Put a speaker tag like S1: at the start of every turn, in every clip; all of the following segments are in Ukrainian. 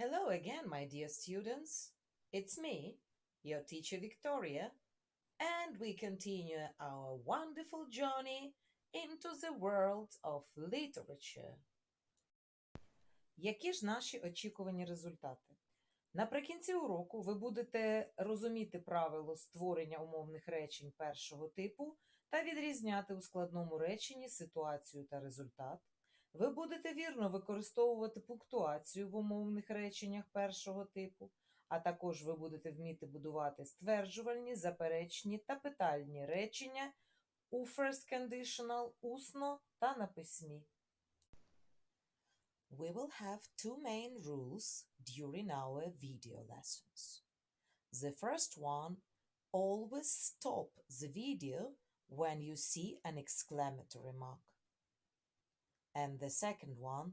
S1: Hello again, my dear students. It's me, your teacher Victoria, and we continue our wonderful journey into the world of literature. Які ж наші очікувані результати? Наприкінці уроку ви будете розуміти правило створення умовних речень першого типу та відрізняти у складному реченні ситуацію та результат. Ви будете вірно використовувати пунктуацію в умовних реченнях першого типу, а також ви будете вміти будувати стверджувальні, заперечні та питальні речення у first conditional усно та на письмі. We will have two main rules during our video lessons. The first one, always stop the video when you see an exclamatory mark. And the second one,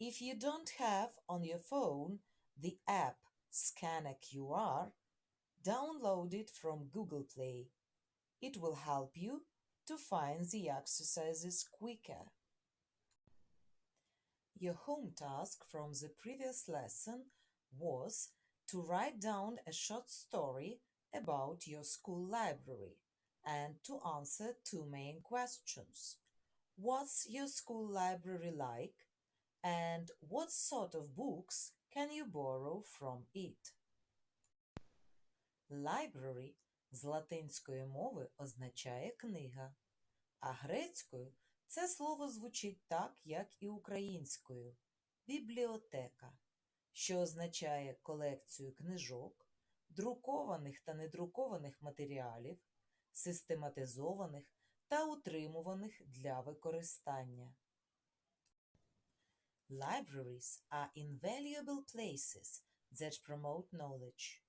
S1: if you don't have on your phone the app Scan a QR, download it from Google Play. It will help you to find the exercises quicker. Your home task from the previous lesson was to write down a short story about your school library and to answer two main questions. What's your school library like? And what sort of books can you borrow from it? Library з латинської мови означає книга, а грецькою це слово звучить так, як і українською бібліотека, що означає колекцію книжок, друкованих та недрукованих матеріалів, систематизованих та утримуваних для використання. Libraries are invaluable places that promote knowledge.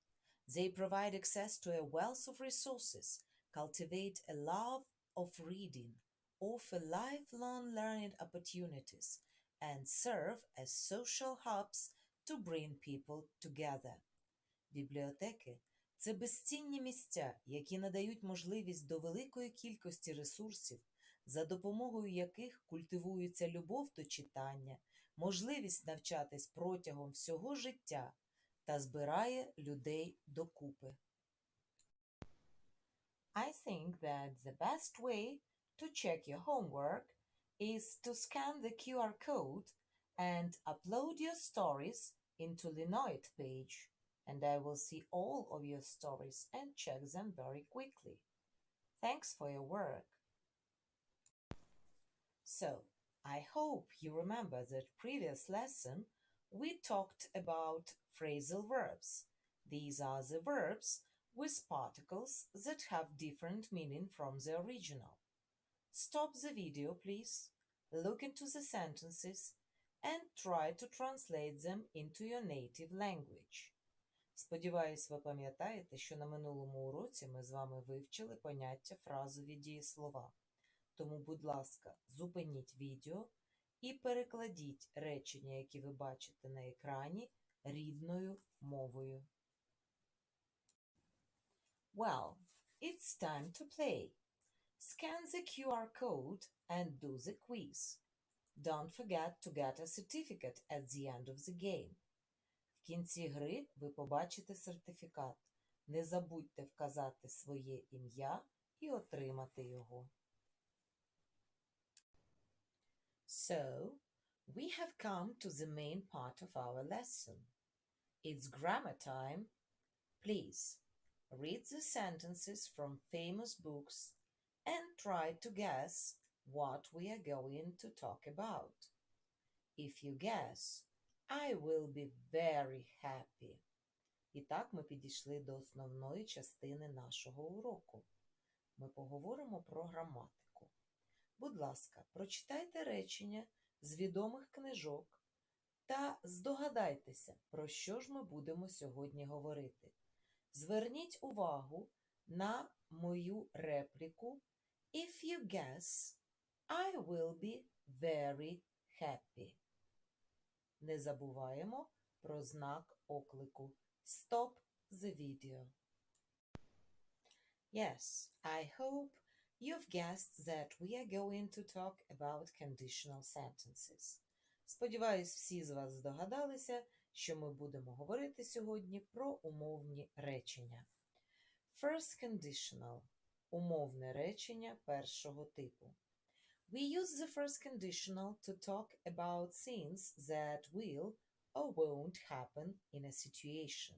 S1: They provide access to a wealth of resources, cultivate a love of reading, offer lifelong learning opportunities, and serve as social hubs to bring people together. Бібліотеки це безцінні місця, які надають можливість до великої кількості ресурсів, за допомогою яких культивується любов до читання, можливість навчатись протягом всього життя та збирає людей докупи. I think that the best way to check your homework is to scan the QR code and upload your stories into Linoit page, and I will see all of your stories and check them very quickly. Thanks for your work. So, I hope you remember that previous lesson we talked about phrasal verbs. These are the verbs with particles that have different meaning from the original. Stop the video, please. Look into the sentences and try to translate them into your native language. Сподіваюсь, ви пам'ятаєте, що на минулому уроці ми з вами вивчили поняття фразові дієслова. Тому, будь ласка, зупиніть відео і перекладіть речення, які ви бачите на екрані, рідною мовою. Well, it's time to play. Scan the QR code and do the quiz. Don't forget to get a certificate at the end of the game. Кінці гри ви побачите сертифікат. Не забудьте вказати своє ім'я і отримати його. So, we have come to the main part of our lesson. It's grammar time. Please read the sentences from famous books and try to guess what we are going to talk about. If you guess, I will be very happy. І так ми підійшли до основної частини нашого уроку. Ми поговоримо про граматику. Будь ласка, прочитайте речення з відомих книжок та здогадайтеся, про що ж ми будемо сьогодні говорити. Зверніть увагу на мою репліку If you guess, I will be very happy. Не забуваємо про знак оклику Stop the video. Yes, I hope you've guessed that we are going to talk about conditional sentences. Сподіваюсь, всі з вас здогадалися, що ми будемо говорити сьогодні про умовні речення. First conditional умовне речення першого типу. We use the first conditional to talk about things that will or won't happen in a situation.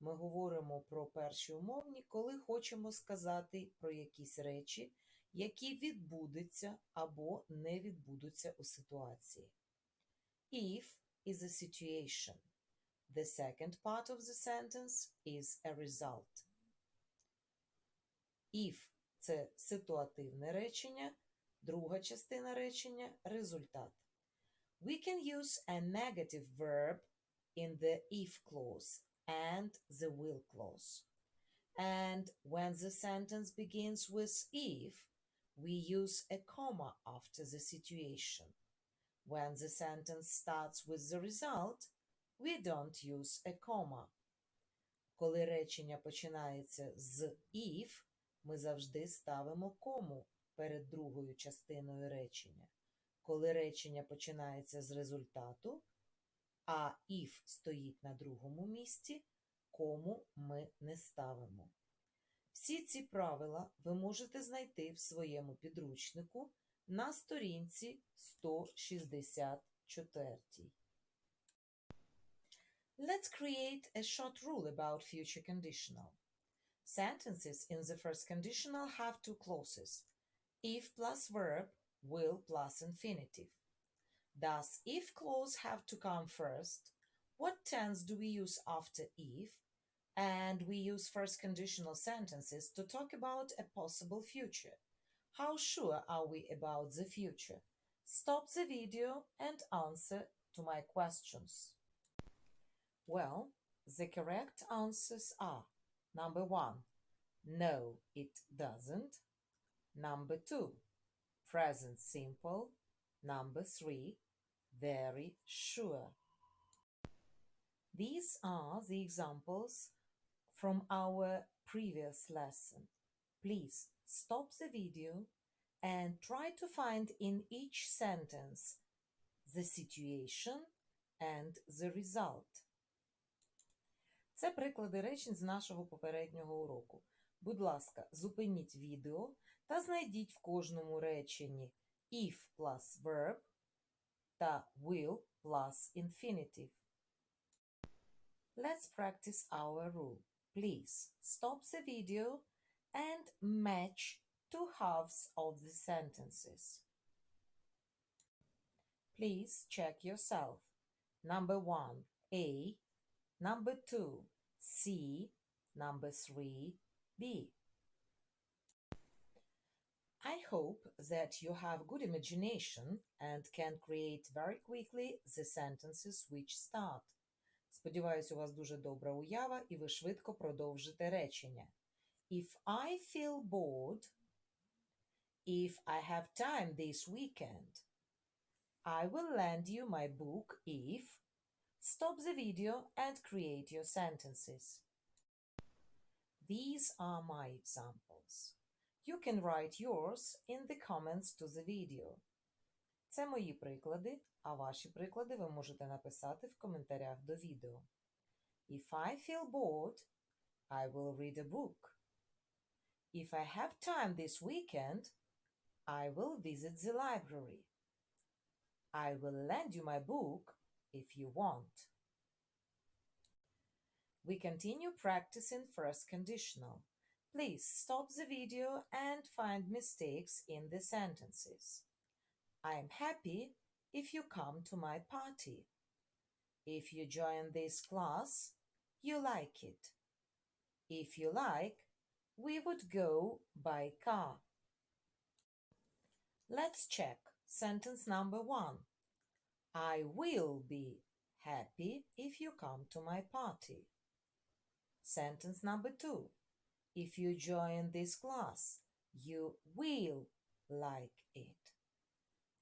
S1: Ми говоримо про перші умовні, коли хочемо сказати про якісь речі, які відбудуться або не відбудуться у ситуації. If is a situation. The second part of the sentence is a result. If – це ситуативне речення, друга частина речення – результат. We can use a negative verb in the if clause and the will clause. And when the sentence begins with if, we use a comma after the situation. When the sentence starts with the result, we don't use a comma. Коли речення починається з if, ми завжди ставимо кому перед другою частиною речення. Коли речення починається з результату, а if стоїть на другому місці, кому ми не ставимо. Всі ці правила ви можете знайти в своєму підручнику на сторінці 164. Let's create a short rule about future conditional. Sentences in the first conditional have two clauses if plus verb, will plus infinitive. Does if clause have to come first? What tense do we use after if? And we use first conditional sentences to talk about a possible future. How sure are we about the future? Stop the video and answer to my questions. Well, the correct answers are number one, no, it doesn't. Number two, present simple. Number three, very sure. These are the examples from our previous lesson. Please stop the video and try to find in each sentence the situation and the result. Це приклади речень з нашого попереднього уроку. Будь ласка, зупиніть відео та знайдіть в кожному реченні if plus verb та will plus infinitive. Let's practice our rule. Please stop the video and match two halves of the sentences. Please check yourself. Number one, A. Number two, C. Number three, B. I hope that you have good imagination and can create very quickly the sentences which start. Сподіваюсь, у вас дуже добра уява і ви швидко продовжите речення. If I feel bored, if I have time this weekend, I will lend you my book if stop the video and create your sentences. These are my examples. You can write yours in the comments to the video. Це мої приклади, а ваші приклади ви можете написати в коментарях до відео. If I feel bored, I will read a book. If I have time this weekend, I will visit the library. I will lend you my book if you want. We continue practicing first conditional. Please stop the video and find mistakes in the sentences. I am happy if you come to my party. If you join this class, you like it. If you like, we would go by car. Let's check sentence number one. I will be happy if you come to my party. Sentence number two. If you join this class, you will like it.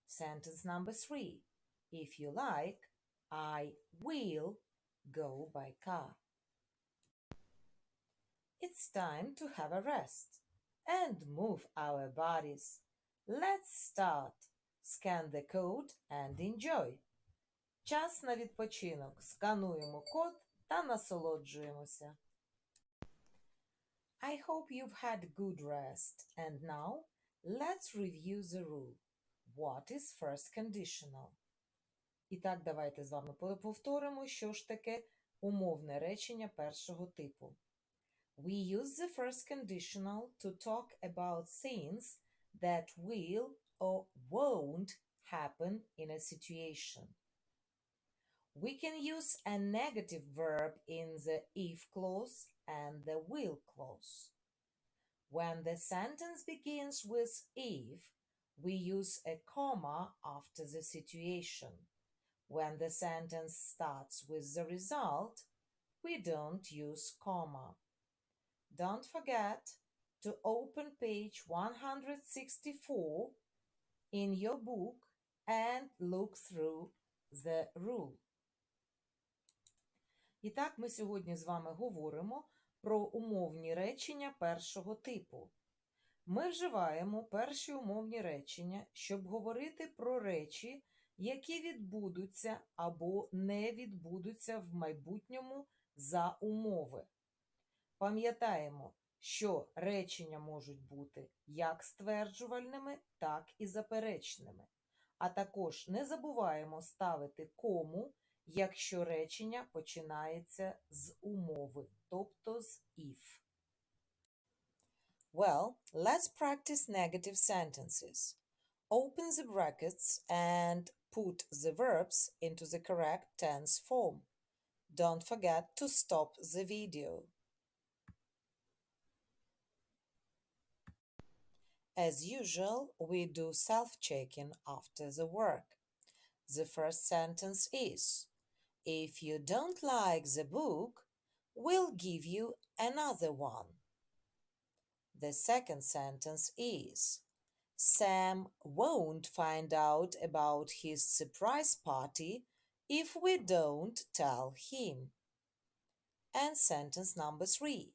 S1: Sentence number three. If you like, I will go by car. It's time to have a rest and move our bodies. Let's start. Scan the code and enjoy. Час на відпочинок. Скануємо код та насолоджуємося. I hope you've had good rest. And now let's review the rule. What is first conditional? І так, давайте з вами повторимо, що ж таке умовне речення першого типу. We use the first conditional to talk about things that will or won't happen in a situation. We can use a negative verb in the if clause and the will clause. When the sentence begins with if, we use a comma after the situation. When the sentence starts with the result, we don't use comma. Don't forget to open page 164 in your book and look through the rule. І так, ми сьогодні з вами говоримо про умовні речення першого типу. Ми вживаємо перші умовні речення, щоб говорити про речі, які відбудуться або не відбудуться в майбутньому за умови. Пам'ятаємо, що речення можуть бути як стверджувальними, так і заперечними. А також не забуваємо ставити кому, якщо речення починається з умови, тобто з if. Well, let's practice negative sentences. Open the brackets and put the verbs into the correct tense form. Don't forget to stop the video. As usual, we do self-checking after the work. The first sentence is, if you don't like the book, we'll give you another one. The second sentence is, Sam won't find out about his surprise party if we don't tell him. And sentence number three,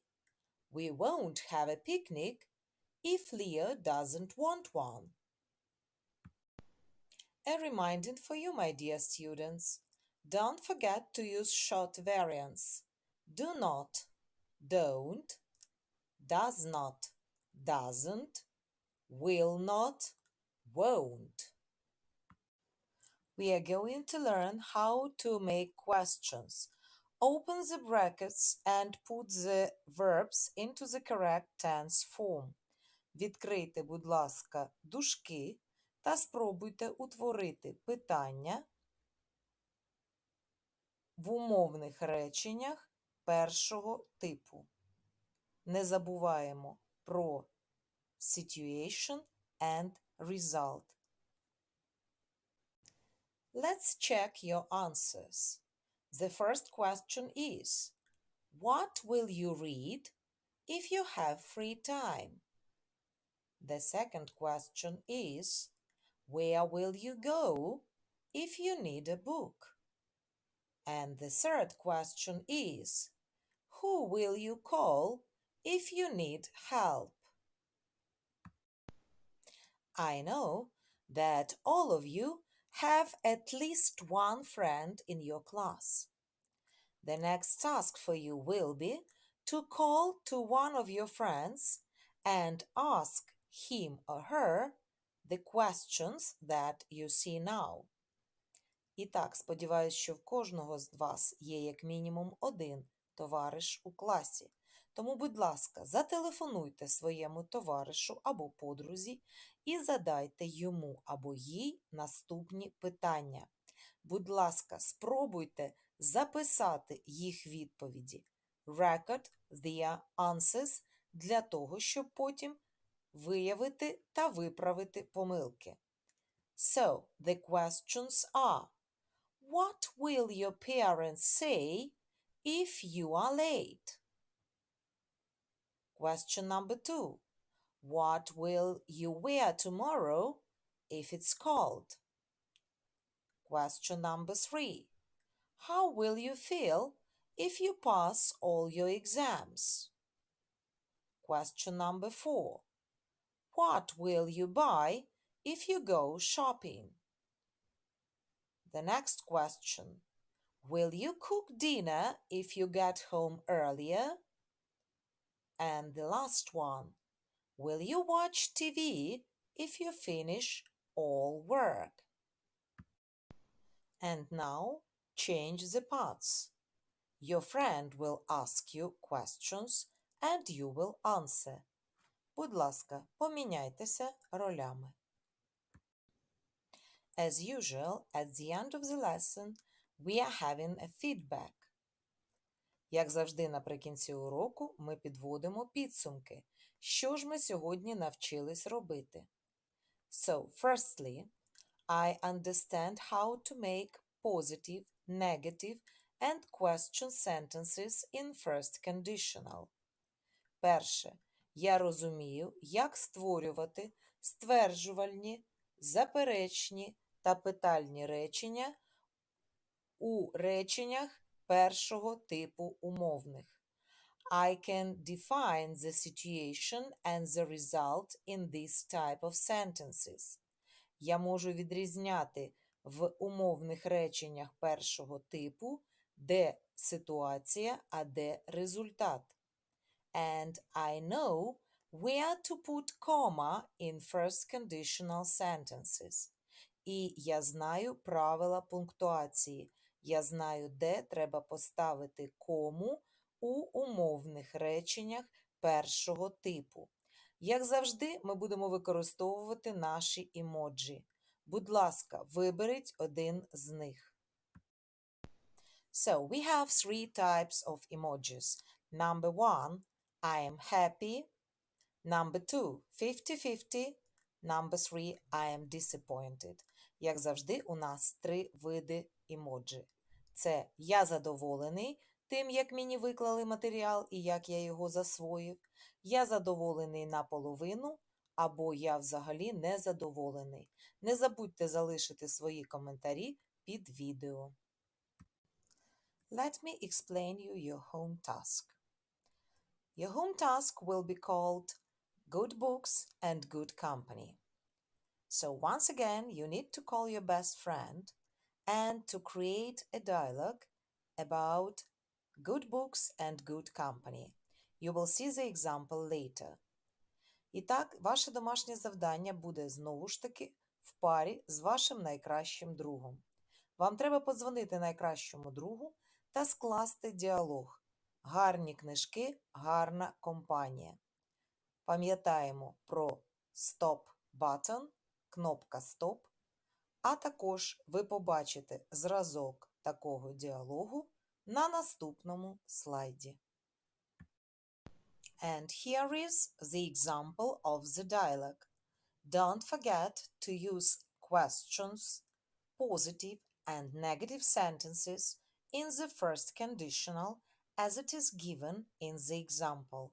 S1: we won't have a picnic if Leo doesn't want one. A reminder for you, my dear students, don't forget to use short variants. Do not, don't, does not, doesn't, will not, won't. We are going to learn how to make questions. Open the brackets and put the verbs into the correct tense form. Відкрийте, будь ласка, дужки та спробуйте утворити питання в умовних реченнях першого типу. Не забуваємо про situation and result. Let's check your answers. The first question is What will you read if you have free time? The second question is Where will you go if you need a book? And the third question is Who will you call if you need help? I know that all of you have at least one friend in your class. The next task for you will be to call to one of your friends and ask him or her the questions that you see now. І так, сподіваюсь, що в кожного з вас є як мінімум один товариш у класі. Тому, будь ласка, зателефонуйте своєму товаришу або подрузі і задайте йому або їй наступні питання. Будь ласка, спробуйте записати їх відповіді. Record their answers для того, щоб потім виявити та виправити помилки. So, the questions are What will your parents say if you are late? Question number two. What will you wear tomorrow if it's cold? Question number three. How will you feel if you pass all your exams? Question number four. What will you buy if you go shopping? The next question Will you cook dinner if you get home earlier? And the last one Will you watch TV if you finish all work? And now change the parts. Your friend will ask you questions and you will answer. Будь ласка, поміняйтеся ролями. As usual, at the end of the lesson, we are having a feedback. Як завжди, наприкінці уроку ми підводимо підсумки. Що ж ми сьогодні навчились робити? So, firstly, I understand how to make positive, negative and question sentences in first conditional. Перше. Я розумію, як створювати стверджувальні, заперечні та питальні речення у реченнях першого типу умовних. I can define the situation and the result in this type of sentences. Я можу відрізняти в умовних реченнях першого типу, де ситуація, а де результат. And I know where to put comma in first conditional sentences. І я знаю правила пунктуації. Я знаю, де треба поставити кому у умовних реченнях першого типу. Як завжди, ми будемо використовувати наші емоджі. Будь ласка, виберіть один з них. So, we have three types of emojis. Number one, I am happy. Number two, 50-50. Number three, I am disappointed. Як завжди, у нас три види емоджі. Це я задоволений тим, як мені виклали матеріал і як я його засвоїв. Я задоволений наполовину, або я взагалі не задоволений. Не забудьте залишити свої коментарі під відео. Let me explain you your home task. Your home task will be called Good Books and Good Company. So once again, you need to call your best friend and to create a dialogue about good books and good company. You will see the example later. І так, ваше домашнє завдання буде знову ж таки в парі з вашим найкращим другом. Вам треба подзвонити найкращому другу та скласти діалог. Гарні книжки, гарна компанія. Пам'ятаємо про Stop Button, кнопка Стоп, а також ви побачите зразок такого діалогу на наступному слайді. And here is the example of the dialogue. Don't forget to use questions, positive and negative sentences in the first conditional as it is given in the example.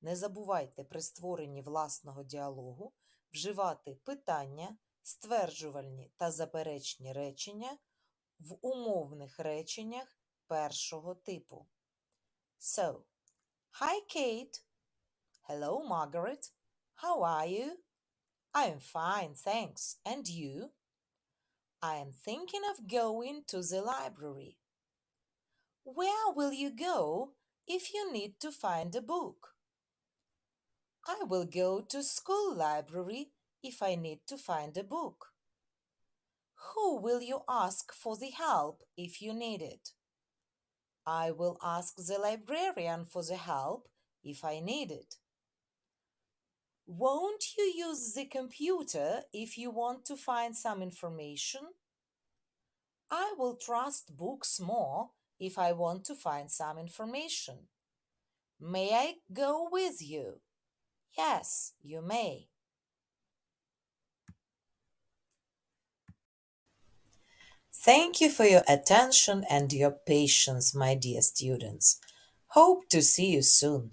S1: Не забувайте при створенні власного діалогу вживати питання, стверджувальні та заперечні речення в умовних реченнях першого типу. So, Hi, Kate. Hello, Margaret. How are you? I am fine, thanks. And you? I am thinking of going to the library. Where will you go if you need to find a book? I will go to school library if I need to find a book. Who will you ask for the help if you need it? I will ask the librarian for the help if I need it. Won't you use the computer if you want to find some information? I will trust books more if I want to find some information. May I go with you? Yes, you may. Thank you for your attention and your patience, my dear students. Hope to see you soon.